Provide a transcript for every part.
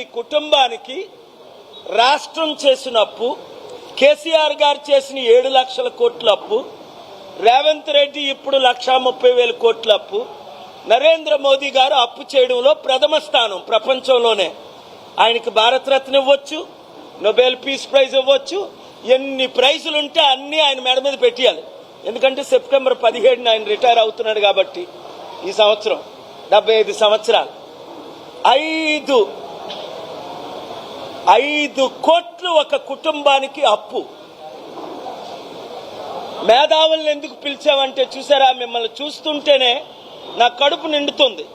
మీ కుటుంబానికి రాష్ట్రం చేసిన అప్పు కేసీఆర్ గారు చేసిన ఏడు లక్షల కోట్ల అప్పు రేవంత్ రెడ్డి ఇప్పుడు లక్షా ముప్పై వేల కోట్ల అప్పు నరేంద్ర మోదీ గారు అప్పు చేయడంలో ప్రథమ స్థానం ప్రపంచంలోనే. ఆయనకి భారతరత్న ఇవ్వచ్చు నొబెల్ పీస్ ప్రైజ్ ఇవ్వచ్చు ఎన్ని ప్రైజులు ఉంటే అన్ని ఆయన మెడ మీద పెట్టియాలి. ఎందుకంటే సెప్టెంబర్ పదిహేడున ఆయన రిటైర్ అవుతున్నాడు కాబట్టి ఈ సంవత్సరం డెబ్బై ఐదు సంవత్సరాలు. ఐదు ఐదు కోట్లు ఒక కుటుంబానికి అప్పు. మేధావులను ఎందుకు పిలిచామంటే చూసారా మిమ్మల్ని చూస్తుంటేనే నా కడుపు నిండుతుంది.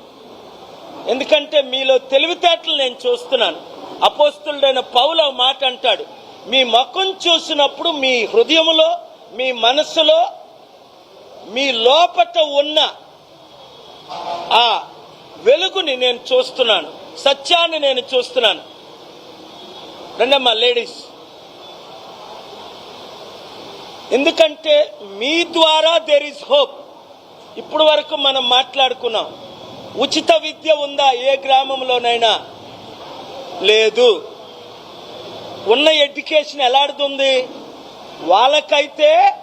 ఎందుకంటే మీలో తెలివితేటలు నేను చూస్తున్నాను. అపోస్తుడైన పౌల మాట అంటాడు మీ ముఖం చూసినప్పుడు మీ హృదయంలో మీ మనసులో మీ లోపట ఉన్న ఆ వెలుగుని నేను చూస్తున్నాను. సత్యాన్ని నేను చూస్తున్నాను. రండమ్మా లేడీస్ ఎందుకంటే మీ ద్వారా దెర్ ఇస్ హోప్ ఇప్పుడు వరకు మనం మాట్లాడుకున్నాం. ఉచిత విద్య ఉందా? ఏ గ్రామంలోనైనా? లేదు. ఉన్న ఎడ్యుకేషన్ ఎలాడుతుంది వాళ్ళకైతే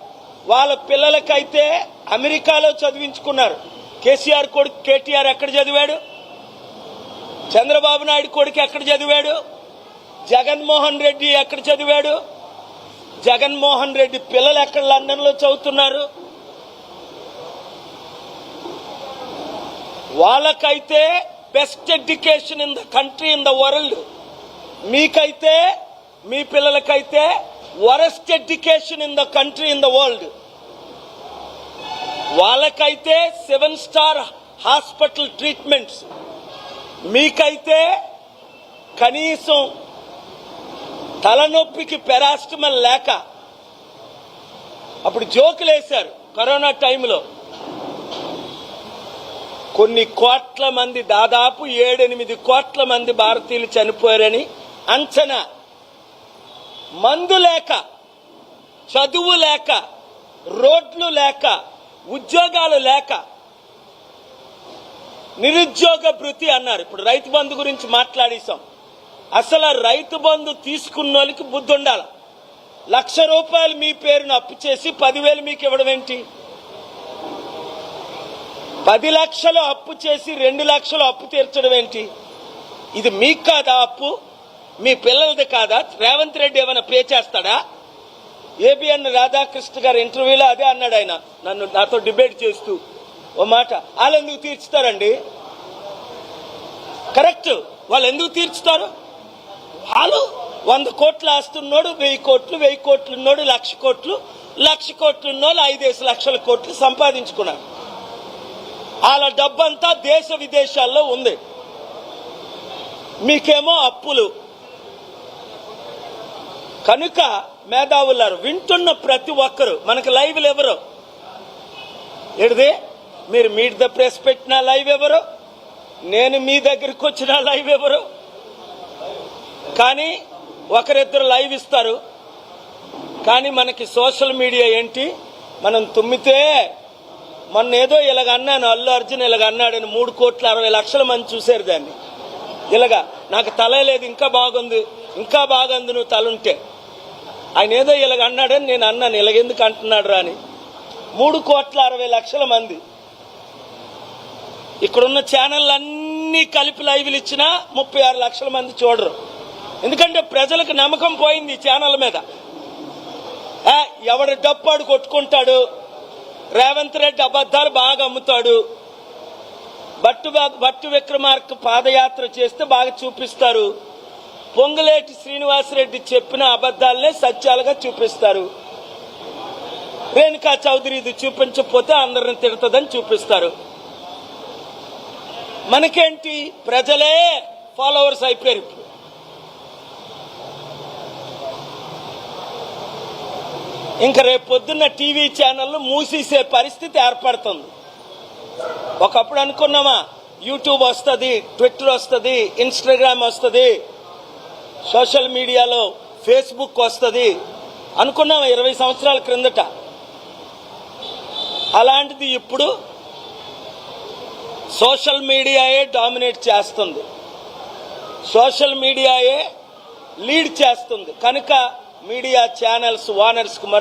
వాళ్ళ పిల్లలకైతే అమెరికాలో చదివించుకున్నారు. కేసీఆర్ కొడుకు కేటీఆర్ ఎక్కడ చదివాడు? చంద్రబాబు నాయుడు కొడుకు ఎక్కడ చదివాడు? జగన్మోహన్ రెడ్డి ఎక్కడ చదివాడు? జగన్మోహన్ రెడ్డి పిల్లలు ఎక్కడ లండన్లో చదువుతున్నారు? వాళ్ళకైతే best education in the country in the world. మీకైతే మీ పిల్లలకైతే worst education in the country in the world. వాళ్ళకైతే సెవెన్ స్టార్ హాస్పిటల్ ట్రీట్మెంట్స్. మీకైతే కనీసం తలనొప్పికి పెరాస్టమల్ లేక అప్పుడు జోకులు వేశారు కరోనా టైంలో. కొన్ని కోట్ల మంది దాదాపు ఏడెనిమిది కోట్ల మంది భారతీయులు చనిపోయారని అంచనా. మందు లేక చదువు లేక రోడ్లు లేక ఉద్యోగాలు లేక నిరుద్యోగ భృతి అన్నారు. ఇప్పుడు రైతు బంధు గురించి మాట్లాడేశాం. అసలు రైతు బంధు తీసుకున్న వాళ్ళకి బుద్ధి ఉండాలి. లక్ష రూపాయలు మీ పేరును అప్పు చేసి పదివేలు మీకు ఇవ్వడం ఏంటి? పది లక్షలు అప్పు చేసి రెండు లక్షలు అప్పు తీర్చడం ఏంటి? ఇది మీకు కాదా అప్పు? మీ పిల్లలది కాదా? రేవంత్ రెడ్డి ఏమైనా పే చేస్తాడా? ఏబిఎన్ రాధాకృష్ణ గారు ఇంటర్వ్యూలో అదే అన్నాడు ఆయన. నన్ను నాతో డిబేట్ చేస్తూ ఓ మాట. వాళ్ళు ఎందుకు తీర్చుతారండి? కరెక్ట్. వాళ్ళు ఎందుకు తీర్చుతారు? వంద కోట్లు ఆస్తున్నాడు వెయ్యి కోట్లు వెయ్యి కోట్లు ఉన్నోడు లక్ష కోట్లు లక్ష కోట్లు ఉన్నోళ్ళు ఐదేసి లక్షల కోట్లు సంపాదించుకున్నాడు వాళ్ళ డబ్బంతా దేశ విదేశాల్లో ఉంది. మీకేమో అప్పులు. కనుక మేధావులారు వింటున్న ప్రతి ఒక్కరు మనకు లైవ్లు ఎవరు? ఎడిది మీరు మీట్ ద ప్రెస్ పెట్టిన లైవ్ ఎవరు? నేను మీ దగ్గరికి వచ్చిన లైవ్ ఎవరు? కానీ ఒకరిద్దరు లైవ్ ఇస్తారు. కానీ మనకి సోషల్ మీడియా ఏంటి? మనం తుమ్మితే మొన్న ఏదో ఇలాగ అన్నాను అల్లు అర్జున్ ఇలాగ అన్నాడని మూడు కోట్ల అరవై లక్షల మంది చూశారు దాన్ని. ఇలాగా నాకు తల లేదు ఇంకా బాగుంది ఇంకా బాగుంది నువ్వు తలుంటే ఆయన ఏదో ఇలాగ అన్నాడని నేను అన్నాను ఇలాగెందుకు అంటున్నాడు రాని మూడు కోట్ల అరవై లక్షల మంది. ఇక్కడున్న ఛానళ్ళన్నీ కలిపి లైవ్లు ఇచ్చినా ముప్పై ఆరు లక్షల మంది చూడరు. ఎందుకంటే ప్రజలకు నమ్మకం పోయింది ఛానల్ మీద. ఎవడు డప్పాడు కొట్టుకుంటాడు రేవంత్ రెడ్డి అబద్ధాలు బాగా అమ్ముతాడు బట్టు బా- బట్టు విక్రమార్క పాదయాత్ర చేస్తే బాగా చూపిస్తారు పొంగులేటి శ్రీనివాసరెడ్డి చెప్పిన అబద్ధాలనే సత్యాలుగా చూపిస్తారు. రేణుకా చౌదరి ఇది చూపించకపోతే అందరిని తిడతదని చూపిస్తారు. మనకేంటి? ప్రజలే ఫాలోవర్స్ అయిపోయారు ఇప్పుడు. ఇంకా రేపు పొద్దున్న టీవీ ఛానళ్ళు మూసేసే పరిస్థితి ఏర్పడుతుంది. ఒకప్పుడు అనుకున్నామా యూట్యూబ్ వస్తుంది ట్విట్టర్ వస్తుంది ఇన్స్టాగ్రామ్ వస్తుంది సోషల్ మీడియాలో ఫేస్బుక్ వస్తుంది అనుకున్నాము ఇరవై సంవత్సరాల క్రిందట. అలాంటిది ఇప్పుడు సోషల్ మీడియాయే డామినేట్ చేస్తుంది. సోషల్ మీడియాయే లీడ్ చేస్తుంది. కనుక మీడియా ఛానల్స్ ఓనర్స్కి మరో